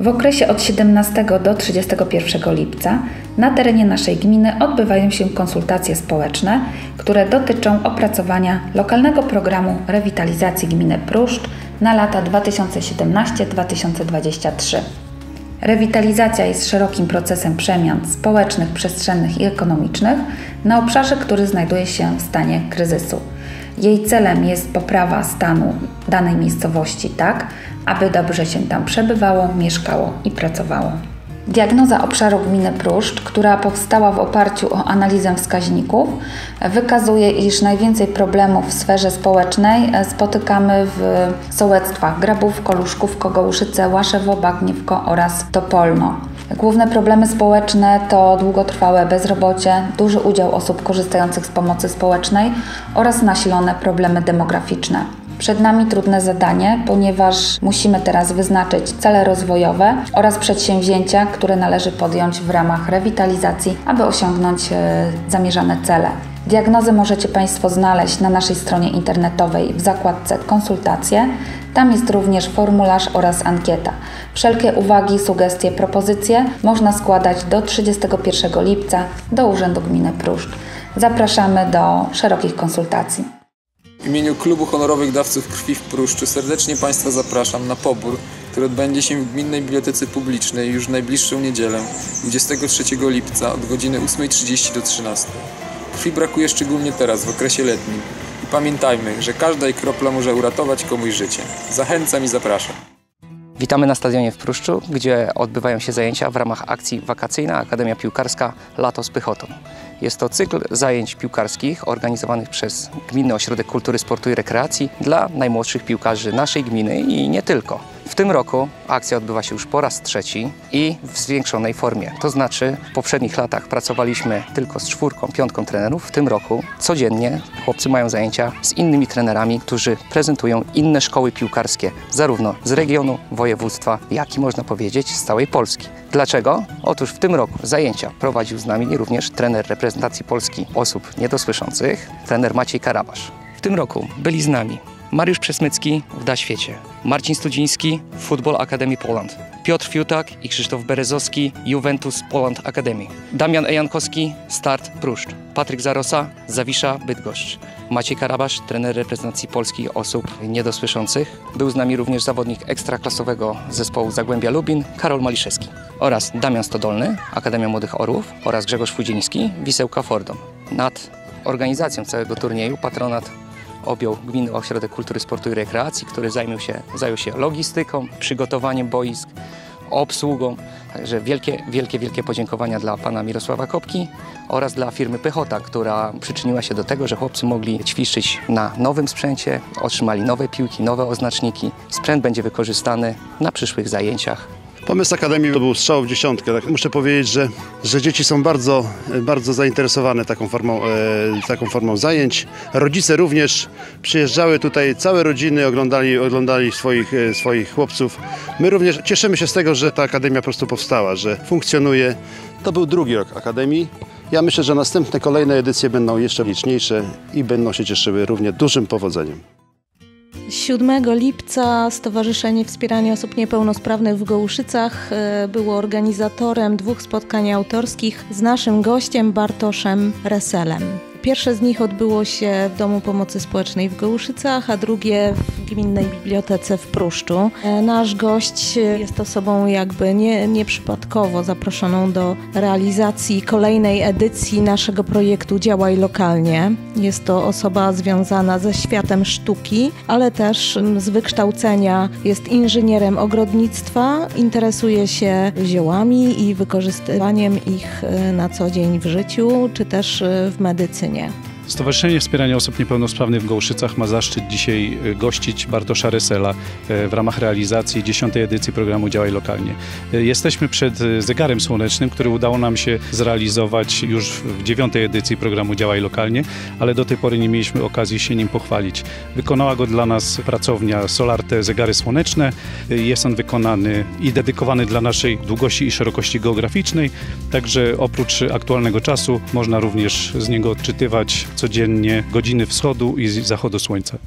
W okresie od 17 do 31 lipca na terenie naszej gminy odbywają się konsultacje społeczne, które dotyczą opracowania lokalnego programu rewitalizacji gminy Pruszcz na lata 2017-2023. Rewitalizacja jest szerokim procesem przemian społecznych, przestrzennych i ekonomicznych na obszarze, który znajduje się w stanie kryzysu. Jej celem jest poprawa stanu danej miejscowości tak, aby dobrze się tam przebywało, mieszkało i pracowało. Diagnoza obszaru gminy Pruszcz, która powstała w oparciu o analizę wskaźników, wykazuje, iż najwięcej problemów w sferze społecznej spotykamy w sołectwach Grabów, Koluszków, Kogołuszyce, Łaszewo, Bagniewko oraz Topolno. Główne problemy społeczne to długotrwałe bezrobocie, duży udział osób korzystających z pomocy społecznej oraz nasilone problemy demograficzne. Przed nami trudne zadanie, ponieważ musimy teraz wyznaczyć cele rozwojowe oraz przedsięwzięcia, które należy podjąć w ramach rewitalizacji, aby osiągnąć e, zamierzane cele. Diagnozy możecie Państwo znaleźć na naszej stronie internetowej w zakładce Konsultacje. Tam jest również formularz oraz ankieta. Wszelkie uwagi, sugestie, propozycje można składać do 31 lipca do Urzędu Gminy Pruszcz. Zapraszamy do szerokich konsultacji. W imieniu Klubu Honorowych Dawców Krwi w Pruszczu serdecznie Państwa zapraszam na pobór, który odbędzie się w Gminnej Bibliotece Publicznej już w najbliższą niedzielę, 23 lipca od godziny 8.30 do 13. Krwi brakuje szczególnie teraz, w okresie letnim. I pamiętajmy, że każda jej kropla może uratować komuś życie. Zachęcam i zapraszam. Witamy na stadionie w Pruszczu, gdzie odbywają się zajęcia w ramach akcji Wakacyjna Akademia Piłkarska Lato z Pychotą. Jest to cykl zajęć piłkarskich organizowanych przez Gminny Ośrodek Kultury, Sportu i Rekreacji dla najmłodszych piłkarzy naszej gminy i nie tylko. W tym roku akcja odbywa się już po raz trzeci i w zwiększonej formie. To znaczy w poprzednich latach pracowaliśmy tylko z czwórką, piątką trenerów. W tym roku codziennie chłopcy mają zajęcia z innymi trenerami, którzy prezentują inne szkoły piłkarskie, zarówno z regionu, województwa, jak i można powiedzieć z całej Polski. Dlaczego? Otóż w tym roku zajęcia prowadził z nami również trener reprezentacji Polski osób niedosłyszących, trener Maciej Karabasz. W tym roku byli z nami Mariusz Przesmycki w Da Świecie, Marcin Studziński Football Academy Poland, Piotr Fiutak i Krzysztof Berezowski Juventus Poland Academy, Damian Ejankowski Start Pruszcz, Patryk Zarosa Zawisza Bydgoszcz, Maciej Karabasz, trener reprezentacji Polski osób niedosłyszących. Był z nami również zawodnik ekstraklasowego zespołu Zagłębia Lubin, Karol Maliszewski. Oraz Damian Stodolny, Akademia Młodych Orłów oraz Grzegorz Fudziński, Wisełka Fordom. Nad organizacją całego turnieju patronat objął Gminny Ośrodek Kultury, Sportu i Rekreacji, który zajął się, zajął się logistyką, przygotowaniem boisk, obsługą. Także wielkie, wielkie, wielkie podziękowania dla pana Mirosława Kopki oraz dla firmy Pychota, która przyczyniła się do tego, że chłopcy mogli ćwiczyć na nowym sprzęcie, otrzymali nowe piłki, nowe oznaczniki. Sprzęt będzie wykorzystany na przyszłych zajęciach Pomysł Akademii to był strzał w dziesiątkę. Tak, muszę powiedzieć, że, że dzieci są bardzo, bardzo zainteresowane taką formą, e, taką formą zajęć. Rodzice również przyjeżdżały tutaj, całe rodziny oglądali, oglądali swoich, e, swoich chłopców. My również cieszymy się z tego, że ta Akademia po prostu powstała, że funkcjonuje. To był drugi rok Akademii. Ja myślę, że następne, kolejne edycje będą jeszcze liczniejsze i będą się cieszyły równie dużym powodzeniem. 7 lipca Stowarzyszenie Wspierania Osób Niepełnosprawnych w Gołuszycach e, było organizatorem dwóch spotkań autorskich z naszym gościem Bartoszem Reselem. Pierwsze z nich odbyło się w Domu Pomocy Społecznej w Gołuszycach, a drugie w Gminnej Bibliotece w Pruszczu. E, nasz gość jest osobą jakby nie, nieprzypadkowo zaproszoną do realizacji kolejnej edycji naszego projektu Działaj Lokalnie. Jest to osoba związana ze światem sztuki, ale też z wykształcenia jest inżynierem ogrodnictwa, interesuje się ziołami i wykorzystywaniem ich e, na co dzień w życiu, czy też e, w medycynie. Yeah. Stowarzyszenie Wspierania Osób Niepełnosprawnych w Gołszycach ma zaszczyt dzisiaj e, gościć Bartosza Rysela e, w ramach realizacji 10. edycji programu Działaj Lokalnie. E, jesteśmy przed zegarem słonecznym, który udało nam się zrealizować już w 9. edycji programu Działaj Lokalnie, ale do tej pory nie mieliśmy okazji się nim pochwalić. Wykonała go dla nas pracownia Solarte Zegary Słoneczne. Jest on wykonany i dedykowany dla naszej długości i szerokości geograficznej, także oprócz aktualnego czasu można również z niego odczytywać codziennie godziny wschodu i zachodu słońca.